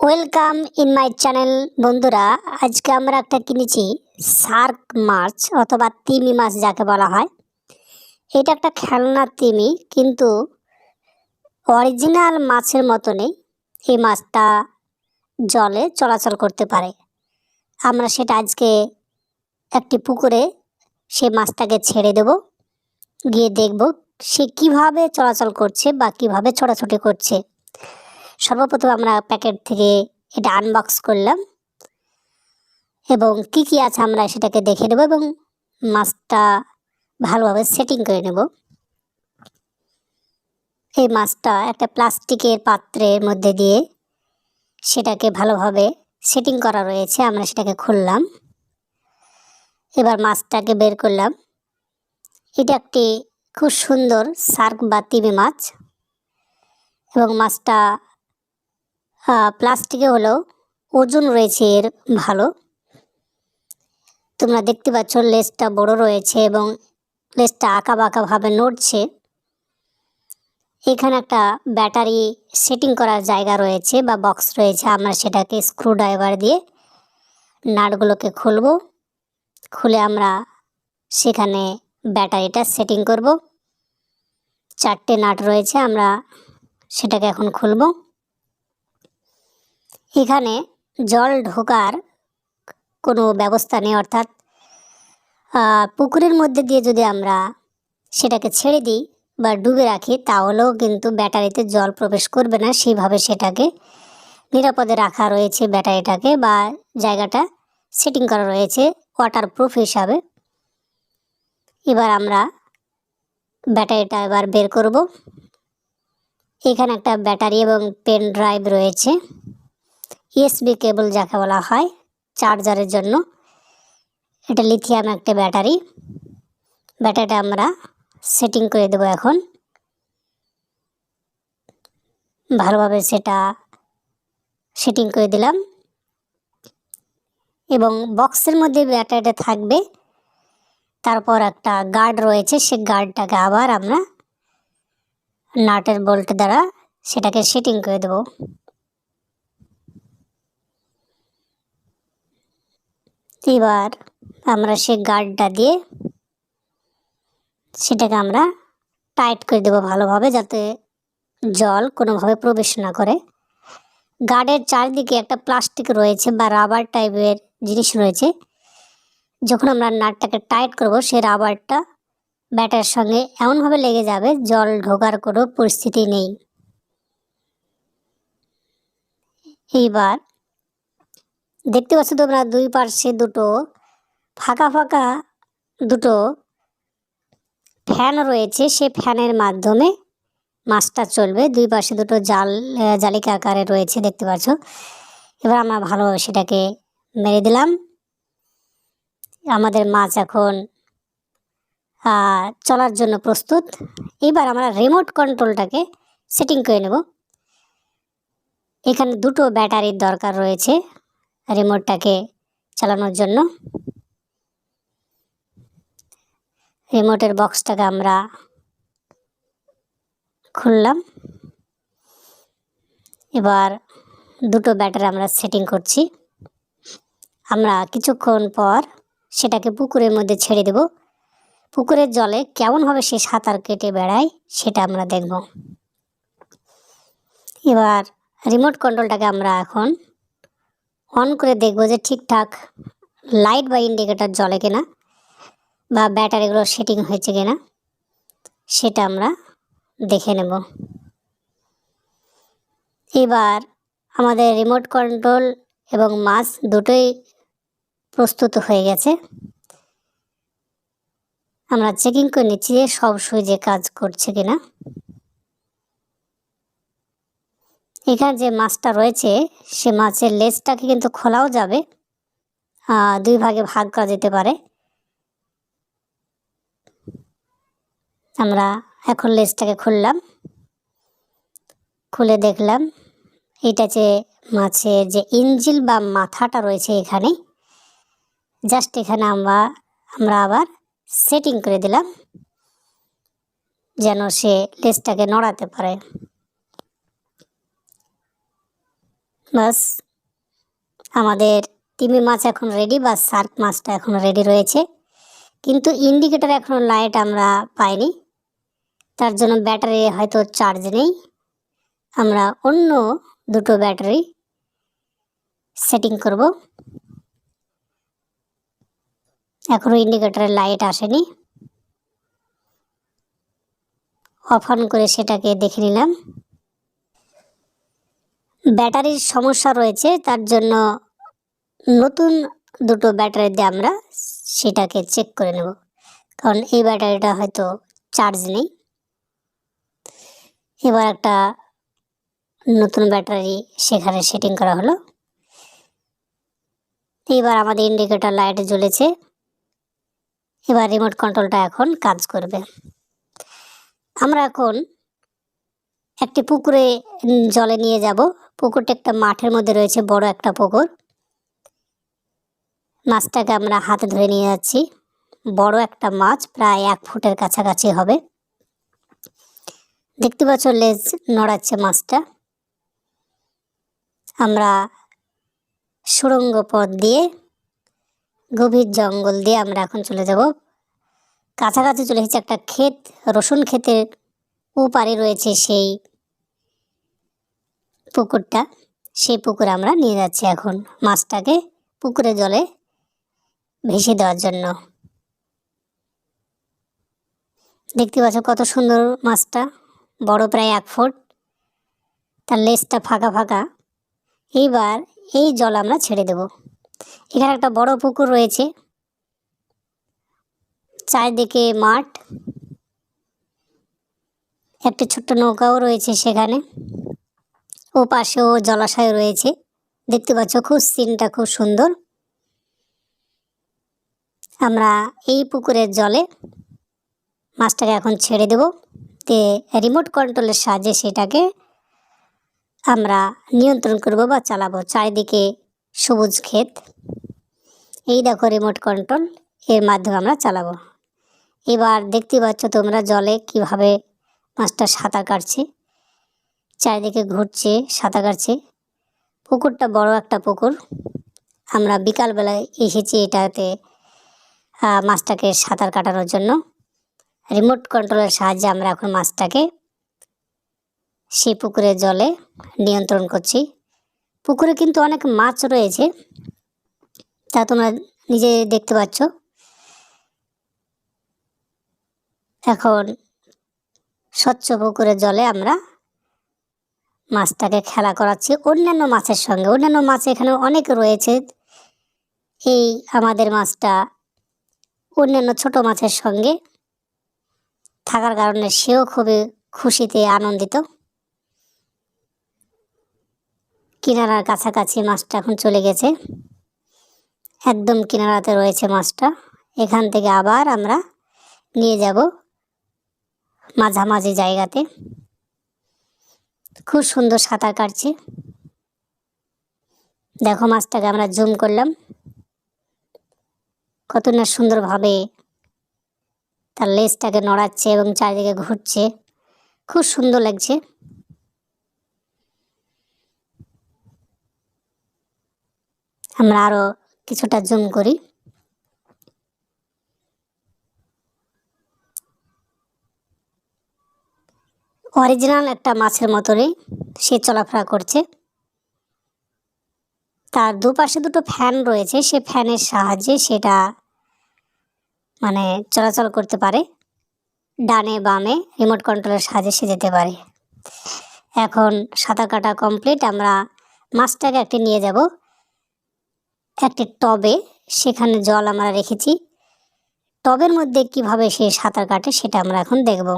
Welcome in my channel বন্ধুরা। আজকে আমরা একটা কিনেছি শার্ক মাছ অথবা তিমি মাছ যাকে বলা হয়। এটা একটা খেলনা তিমি, কিন্তু অরিজিনাল মাছের মতনই এই মাছটা জলে চলাচল করতে পারে। আমরা সেটা আজকে একটি পুকুরে সে মাছটাকে ছেড়ে দেব। গিয়ে দেখব সে কীভাবে চলাচল করছে বা কীভাবে ছোটাছুটি করছে। সর্বপ্রথম আমরা প্যাকেট থেকে এটা আনবক্স করলাম। এবং কি কি আছে আমরা সেটাকে দেখে নেব এবং মাছটা ভালোভাবে সেটিং করে নেব। এই মাছটা একটা প্লাস্টিকের পাত্রের মধ্যে দিয়ে সেটাকে ভালোভাবে সেটিং করা রয়েছে, আমরা সেটাকে খুললাম। এবার মাছটাকে বের করলাম। এটা একটি খুব সুন্দর সার্ক বা তিমি মাছ। এবং মাছটা প্লাস্টিকে হলেও ওজন রয়েছে এর ভালো। তোমরা দেখতে পাচ্ছ লেসটা বড় রয়েছে এবং লেসটা আঁকা বাঁকাভাবে নড়ছে। এখানে একটা ব্যাটারি সেটিং করার জায়গা রয়েছে বা বক্স রয়েছে, আমরা সেটাকে স্ক্রু ড্রাইভার দিয়ে নাটগুলোকে খুলব। খুলে আমরা সেখানে ব্যাটারিটা সেটিং করব। চারটে নাট রয়েছে, আমরা সেটাকে এখন খুলব। এখানে জল ঢোকার কোনো ব্যবস্থা নেই, অর্থাৎ পুকুরের মধ্যে দিয়ে যদি আমরা সেটাকে ছেড়ে দিই বা ডুবে রাখি, তাহলেও কিন্তু ব্যাটারিতে জল প্রবেশ করবে না। সেইভাবে সেটাকে নিরাপদে রাখা রয়েছে ব্যাটারিটাকে বা জায়গাটা সেটিং করা রয়েছে ওয়াটার প্রুফ হিসাবে। এবার আমরা ব্যাটারিটা এবার বের করব। এখানে একটা ব্যাটারি এবং পেন ড্রাইভ রয়েছে। ইএসবি কেবল যাকে বলা হয় চার্জারের জন্য। এটা লিথিয়াম একটা ব্যাটারি ব্যাটারিটা আমরা সেটিং করে দেবো এখন। ভালোভাবে সেটা সেটিং করে দিলাম। এবং বক্সের মধ্যে ব্যাটারিটা থাকবে। তারপর একটা গার্ড রয়েছে সে গার্ডটাকে আবার আমরা নাটের বোল্ট দ্বারা সেটাকে সেটিং করে দেবো। এবার আমরা সে গার্ডটা দিয়ে সেটাকে আমরা টাইট করে দেবো ভালোভাবে যাতে জল কোনোভাবে প্রবেশ না করে। গার্ডের চারিদিকে একটা প্লাস্টিক রয়েছে বা রাবার টাইপের জিনিস রয়েছে। যখন আমরা নাটটাকে টাইট করব সেই রাবারটা ব্যাটার সঙ্গে এমনভাবে লেগে যাবে, জল ঢোকার কোনো পরিস্থিতি নেই। এইবার দেখতে পাচ্ছ তোমরা দুই পার্শ্বে দুটো, ফাঁকা ফাঁকা দুটো ফ্যান রয়েছে। সে ফ্যানের মাধ্যমে মাছটা চলবে। দুই পাশে দুটো জাল জালিকা আকারে রয়েছে, দেখতে পাচ্ছ। এবার আমরা ভালোভাবে সেটাকে মেরে দিলাম। আমাদের মাছ এখন চলার জন্য প্রস্তুত। এবার আমরা রিমোট কন্ট্রোলটাকে সেটিং করে নেব। এখানে দুটো ব্যাটারির দরকার রয়েছে। রিমোটটাকে চালানোর জন্য। রিমোটের বক্সটাকে আমরা খুললাম। এবার দুটো ব্যাটারি আমরা সেটিং করছি। আমরা কিছুক্ষণ পর সেটাকে পুকুরের মধ্যে ছেড়ে দেব। পুকুরের জলে কেমনভাবে সে সাঁতার কেটে বেড়ায় সেটা আমরা দেখব। এবার রিমোট কন্ট্রোলটাকে আমরা এখন অন করে দেখব যে ঠিকঠাক লাইট বা ইন্ডিকেটার জ্বলে কিনা বা ব্যাটারিগুলো সেটিং হয়েছে কিনা, সেটা আমরা দেখে নেব। এবার আমাদের রিমোট কন্ট্রোল এবং মাছ দুটোই প্রস্তুত হয়ে গেছে। আমরা চেকিং করে নিচ্ছি যে সব সুইচে কাজ করছে কিনা। এখানে যে মাছটা রয়েছে, সে মাছের লেজটাকে কিন্তু খোলাও যাবে। দুই ভাগে ভাগ করা যেতে পারে। আমরা এখন লেজটাকে খুললাম। খুলে দেখলাম, এটা যে মাছের যে ইঞ্জিল বা মাথাটা রয়েছে এখানে, জাস্ট এখানে আমরা আমরা আবার সেটিং করে দিলাম, যেন সে লেজটাকে নড়াতে পারে। বাস, আমাদের তিমি মাছ এখন রেডি বা শার্ক মাছটা এখন রেডি রয়েছে। কিন্তু ইন্ডিকেটার এখনও লাইট আমরা পাইনি। তার জন্য ব্যাটারি হয়তো চার্জ নেই। আমরা অন্য দুটো ব্যাটারি সেটিং করব। এখনও ইন্ডিকেটারের লাইট আসেনি। অফ অন করে সেটাকে দেখে নিলাম। ব্যাটারির সমস্যা রয়েছে, তার জন্য নতুন দুটো ব্যাটারি দিয়ে আমরা সেটাকে চেক করে নেব। কারণ এই ব্যাটারিটা হয়তো চার্জ নেই। এবার একটা নতুন ব্যাটারি সেখানে সেটিং করা হলো। এবার আমাদের ইন্ডিকেটর লাইট জ্বলেছে। এবার রিমোট কন্ট্রোলটা এখন কাজ করবে। আমরা এখন একটি পুকুরে জলে নিয়ে যাব। পুকুরটা একটা মাঠের মধ্যে রয়েছে, বড় একটা পুকুর। মাছটাকে আমরা হাতে ধরে নিয়ে যাচ্ছি। বড় একটা মাছ, প্রায় এক ফুটের কাছাকাছি হবে। দেখতে পাচ্ছ, লেজ নড়াচ্ছে মাছটা। আমরা সুড়ঙ্গ পথ দিয়ে, গভীর জঙ্গল দিয়ে আমরা এখন চলে যাব। কাছাকাছি চলে এসেছে একটা ক্ষেত, রসুন ক্ষেতের ওপারে রয়েছে সেই পুকুরটা। সেই পুকুরে আমরা নিয়ে যাচ্ছি এখন মাছটাকে পুকুরে জলে ভেসে দেওয়ার জন্য। দেখতে পাচ্ছ কত সুন্দর মাছটা, বড় প্রায় এক ফুট। তার লেজটা ফাঁকা ফাঁকা। এইবার এই জল আমরা ছেড়ে দেব। এখানে একটা বড় পুকুর রয়েছে। চারিদিকে মাঠ। একটি ছোট্ট নৌকাও রয়েছে সেখানে। ও পাশেও জলাশয় রয়েছে। দেখতে পাচ্ছ, খুব সিনটা খুব সুন্দর। আমরা এই পুকুরের জলে মাছটাকে এখন ছেড়ে দেব। তে রিমোট কন্ট্রোলের সাহায্যে সেটাকে আমরা নিয়ন্ত্রণ করব বা চালাবো। চারিদিকে সবুজ ক্ষেত। এই দেখো রিমোট কন্ট্রোল এর মাধ্যমে আমরা চালাবো। এবার দেখতে পাচ্ছ তোমরা জলে কীভাবে মাছটা সাঁতার কাটছে। চারিদিকে ঘুরছে, সাঁতার কাটছে। পুকুরটা বড় একটা পুকুর। আমরা বিকালবেলায় এসেছি এটাতে মাছটাকে সাঁতার কাটানোর জন্য। রিমোট কন্ট্রোলের সাহায্যে আমরা এখন মাছটাকে সেই পুকুরের জলে নিয়ন্ত্রণ করছি। পুকুরে কিন্তু অনেক মাছ রয়েছে। তা তোমরা নিজে দেখতে পাচ্ছ। এখন স্বচ্ছ পুকুরের জলে আমরা মাছটাকে খেলা করাচ্ছি। অন্যান্য মাছের সঙ্গে, অন্যান্য মাছ এখানে অনেক রয়েছে। এই আমাদের মাছটা অন্যান্য ছোট মাছের সঙ্গে থাকার কারণে সেও খুবই খুশিতে আনন্দিত। কিনারার কাছাকাছি মাছটা এখন চলে গেছে। একদম কিনারাতে রয়েছে মাছটা। এখান থেকে আবার আমরা নিয়ে যাব মাঝামাঝি জায়গাতে। খুব সুন্দর সাঁতার কাটছে। দেখো মাছটাকে আমরা জুম করলাম। কত না সুন্দরভাবে তার লেজটাকে নড়াচ্ছে এবং চারিদিকে ঘুরছে। খুব সুন্দর লাগছে। আমরা আরও কিছুটা জুম করি। অরিজিনাল একটা মাছের মতনই সে চলাফেরা করছে। তার দুপাশে দুটো ফ্যান রয়েছে, সে ফ্যানের সাহায্যে সেটা মানে চলাচল করতে পারে। ডানে বামে রিমোট কন্ট্রোলের সাহায্যে সে যেতে পারে। এখন সাঁতার কাটা কমপ্লিট আমরা মাছটাকে একটি নিয়ে যাব। একটি টবে, সেখানে জল আমরা রেখেছি। টবের মধ্যে কীভাবে সে সাঁতার কাটে সেটা আমরা এখন দেখব।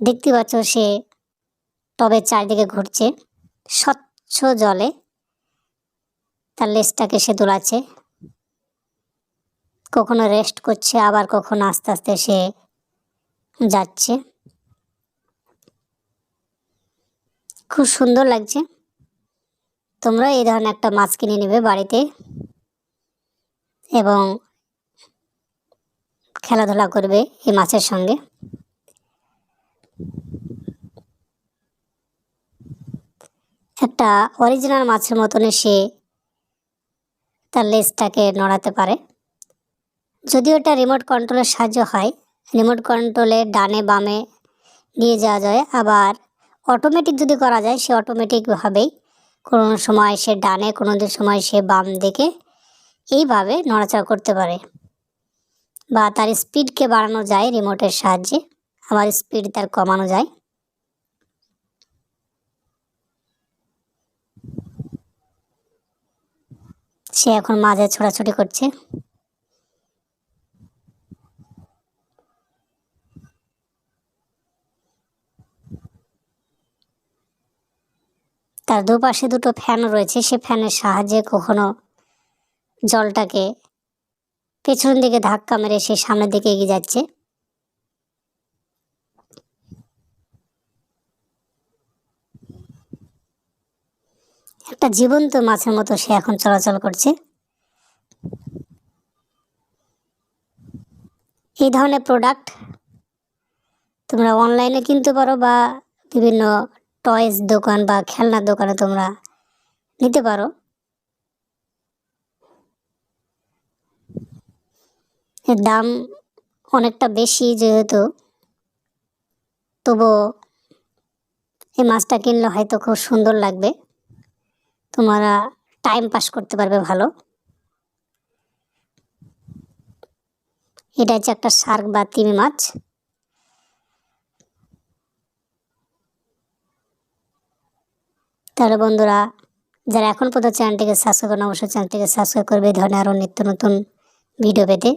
দেখতে পাচ্ছ সে টবের চারিদিকে ঘুরছে। স্বচ্ছ জলে তার লেজটাকে সে দোলাচ্ছে। কখনো রেস্ট করছে, আবার কখনো আস্তে আস্তে সে যাচ্ছে। খুব সুন্দর লাগছে। তোমরা এই ধরনের একটা মাছ কিনে নেবে বাড়িতে এবং খেলাধুলা করবে এই মাছের সঙ্গে। একটা অরিজিনাল মাছের মতন সে তার লেজটাকে নড়াতে পারে। যদিও এটা রিমোট কন্ট্রোলের সাহায্য হয় রিমোট কন্ট্রোলে ডানে বামে নিয়ে যাওয়া যায়, আবার অটোমেটিক যদি করা যায়, সে অটোমেটিকভাবেই কোনো সময় সে ডানে, কোনো সময় সে বাম দিকে এইভাবে নড়াচড়া করতে পারে বা তার স্পিডকে বাড়ানো যায় রিমোটের সাহায্যে, আবার স্পিড তার কমানো যায়। সে এখন মাঝে ছোটাছুটি করছে। তার দুপাশে দুটো ফ্যান রয়েছে। সে ফ্যানের সাহায্যে কখনো জলটাকে পেছন দিকে ধাক্কা মেরে সে সামনের দিকে এগিয়ে যাচ্ছে। একটা জীবন্ত মাছের মতো সে এখন চলাচল করছে। এই ধরনের প্রোডাক্ট তোমরা অনলাইনে কিনতে পারো বা বিভিন্ন টয়েস দোকান বা খেলনার দোকানে তোমরা নিতে পারো। এর দাম অনেকটা বেশি যেহেতু তবু এই মাছটা কিনলে হয়তো খুব সুন্দর লাগবে। তোমরা টাইম পাস করতে পারবে ভালো। এটা হচ্ছে একটা শার্ক বা তিমি মাছ। তাহলে বন্ধুরা, যারা এখন পর্যন্ত চ্যানেলটিকে সাবস্ক্রাইব করেন, অবশ্যই চ্যানেলটিকে সাবস্ক্রাইব করবে। এই ধরনের আরও নিত্য নতুন ভিডিও পেতে।